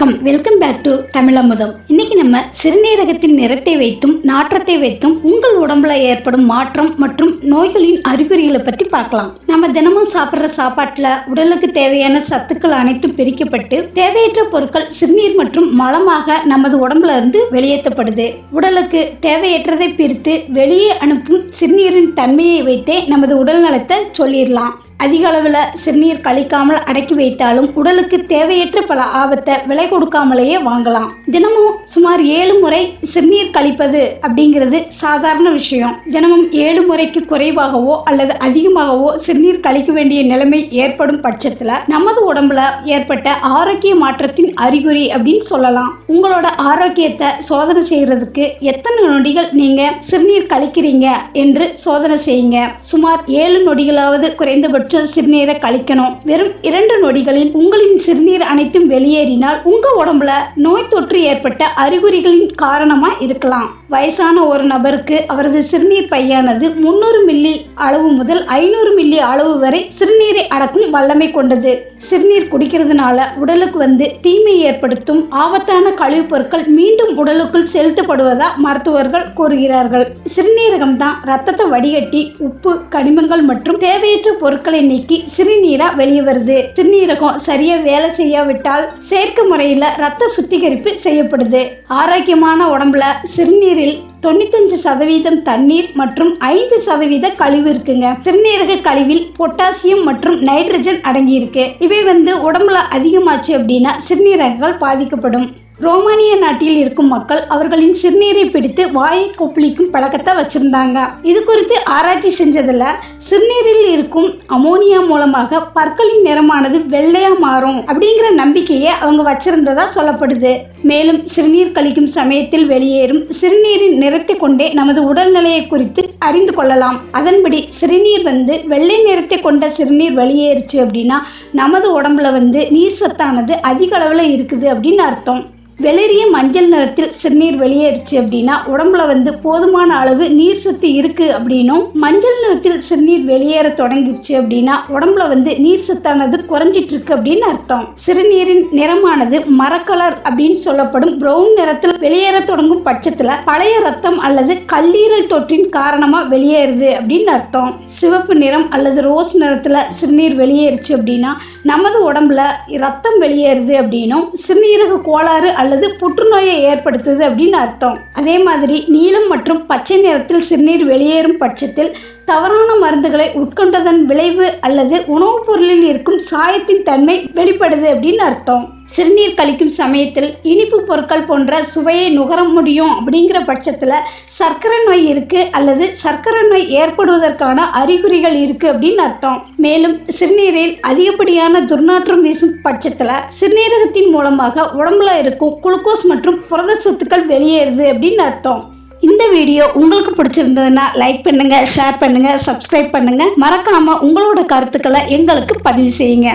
வணக்கம். Welcome back to Tamilamudham. இன்னைக்கு நம்ம சிறுநீரகத்தின் நிறத்தை வைத்தும் நாற்றத்தை வைத்தும் உங்கள் உடம்புல ஏற்படும் மாற்றம் மற்றும் நோய்களின் அறிகுறிகளை பத்தி பார்க்கலாம். நம்ம தினமும் சாப்பிட்ற சாப்பாட்டுல உடலுக்கு தேவையான சத்துக்கள் அனைத்தும் பிரிக்கப்பட்டு தேவையற்ற பொருட்கள் சிறுநீர் மற்றும் மலமாக நமது உடம்புல இருந்து வெளியேற்றப்படுது. உடலுக்கு தேவையற்றதை பிரித்து வெளியே அனுப்பும் சிறுநீரின் தன்மையை வைத்தே நமது உடல் நலத்தை சொல்லிடலாம். அதிக அளவில் சிறுநீர் கழிக்காமல் அடக்கி வைத்தாலும் உடலுக்கு தேவையற்ற பல ஆபத்தை விலை கொடுக்காமலேயே வாங்கலாம். தினமும் சுமார் ஏழு முறை சிறுநீர் கழிப்பது அப்படிங்கிறது சாதாரண விஷயம். தினமும் ஏழு முறைக்கு குறைவாகவோ அல்லது அதிகமாகவோ சிறுநீர் கழிக்க வேண்டிய நிலைமை ஏற்படும் பட்சத்தில் நமது உடம்புல ஏற்பட்ட ஆரோக்கிய மாற்றத்தின் அறிகுறி அப்படின்னு சொல்லலாம். உங்களோட ஆரோக்கியத்தை சோதனை செய்யறதுக்கு எத்தனை நொடிகள் நீங்க சிறுநீர் கழிக்கிறீங்க என்று சோதனை செய்யுங்க. சுமார் ஏழு நொடிகளாவது குறைந்தபட்சம் சிறுநீரை கழிக்கணும். வெறும் இரண்டு நொடிகளில் உங்களின் சிறுநீர் அனைத்தும் வெளியேறினால் உங்க உடம்புல நோய் தொற்று ஏற்பட்ட அறிகுறிகளின் காரணமா இருக்கலாம். வயசான ஒரு நபருக்கு அவரது சிறுநீர் பையானது முன்னூறு மில்லி அளவு முதல் ஐநூறு மில்லி அளவு வரை சிறுநீரை அடக்கும் வல்லமை கொண்டது. சிறுநீர் குடிக்கிறதுனால உடலுக்கு வந்து தீமை ஏற்படுத்தும் ஆபத்தான கழிவுப் பொருட்கள் மீண்டும் உடலுக்குள் செலுத்தப்படுவதா மருத்துவர்கள் கூறுகிறார்கள். சிறுநீரகம் தான் ரத்தத்தை வடிகட்டி உப்பு கனிமங்கள் மற்றும் தேவையற்ற பொருட்களை நீக்கி சிறுநீரா வெளியே வருது. சிறுநீரகம் சரியா வேலை செய்யாவிட்டால் செயற்கை முறையில ரத்த சுத்திகரிப்பு செய்யப்படுது. ஆரோக்கியமான உடம்புல சிறுநீரில் தொண்ணூத்தஞ்சு சதவீதம் தண்ணீர் மற்றும் ஐந்து சதவீத கழிவு இருக்குங்க. சிறுநீரக கழிவில் பொட்டாசியம் மற்றும் நைட்ரஜன் அடங்கியிருக்கு. இவை வந்து உடம்புல அதிகமாச்சு அப்படின்னா சிறுநீரகங்கள் பாதிக்கப்படும். ரோமானிய நாட்டில் இருக்கும் மக்கள் அவர்களின் சிறுநீரை பிடித்து வாயை கொப்பளிக்கும் பழக்கத்தை வச்சிருந்தாங்க. இது குறித்து ஆராய்ச்சி செஞ்சதுல சிறுநீரில் இருக்கும் அமோனியா மூலமாக பற்களின் நிறமானது வெள்ளையா மாறும் அப்படிங்கிற நம்பிக்கையை அவங்க வச்சிருந்ததா சொல்லப்படுது. மேலும் சிறுநீர் கழிக்கும் சமயத்தில் வெளியேறும் சிறுநீரின் நிறத்தை கொண்டே நமது உடல்நிலையை குறித்து அறிந்து கொள்ளலாம். அதன்படி சிறுநீர் வந்து வெள்ளை நிறத்தை கொண்ட சிறுநீர் வெளியேறுச்சு அப்படின்னா நமது உடம்புல வந்து நீர் சத்தானது அதிக அளவில் இருக்குது அப்படின்னு அர்த்தம். வெளிரிய மஞ்சள் நிறத்தில் சிறுநீர் வெளியேறுச்சு அப்படின்னா உடம்புல வந்து போதுமான அளவு நீர் சத்து இருக்கு அப்படின்னும் மஞ்சள் நிறத்தில் சிறுநீர் வெளியேற தொடங்கிருச்சு அப்படின்னா உடம்புல வந்து நீர் சத்தானது குறைஞ்சிட்டு இருக்கு அப்படின்னு அர்த்தம். சிறுநீரின் நிறமானது மரக்கலர் அப்படின்னு சொல்லப்படும் ப்ரௌன் நிறத்தில் வெளியேற தொடங்கும் பட்சத்துல பழைய ரத்தம் அல்லது கல்லீரல் தொற்றின் காரணமா வெளியேறுது அப்படின்னு அர்த்தம். சிவப்பு நிறம் அல்லது ரோஸ் நிறத்துல சிறுநீர் வெளியேறுச்சு அப்படின்னா நமது உடம்புல ரத்தம் வெளியேறுது அப்படின்னும் சிறுநீரக கோளாறு அல்லது புற்றுநோயை ஏற்படுத்துது அப்படின்னு அர்த்தம். அதே மாதிரி நீலம் மற்றும் பச்சை நிறத்தில் சிறுநீர் வெளியேறும் பட்சத்தில் தவறான மருந்துகளை உட்கொண்டதன் விளைவு அல்லது உணவுப் பொருளில் இருக்கும் சாயத்தின் தன்மை வெளிப்படுது அப்படின்னு அர்த்தம். சிறுநீர் கழிக்கும் சமயத்தில் இனிப்பு பொருட்கள் போன்ற சுவையை நுகர முடியும் அப்படிங்கிற பட்சத்தில் சர்க்கரை நோய் இருக்கு அல்லது சர்க்கரை நோய் ஏற்படுவதற்கான அறிகுறிகள் இருக்கு அப்படின்னு அர்த்தம். மேலும் சிறுநீரில் அதிகப்படியான துர்நாற்றம் வீசும் பட்சத்தில் சிறுநீரகத்தின் மூலமாக உடம்புல இருக்கும் குளுக்கோஸ் மற்றும் புரத சத்துக்கள் வெளியேறுது அப்படின்னு அர்த்தம். இந்த வீடியோ உங்களுக்கு பிடிச்சிருந்ததுன்னா லைக் பண்ணுங்க ஷேர் பண்ணுங்க சப்ஸ்கிரைப் பண்ணுங்க. மறக்காம உங்களோட கருத்துக்களை எங்களுக்கு பதிவு செய்யுங்க.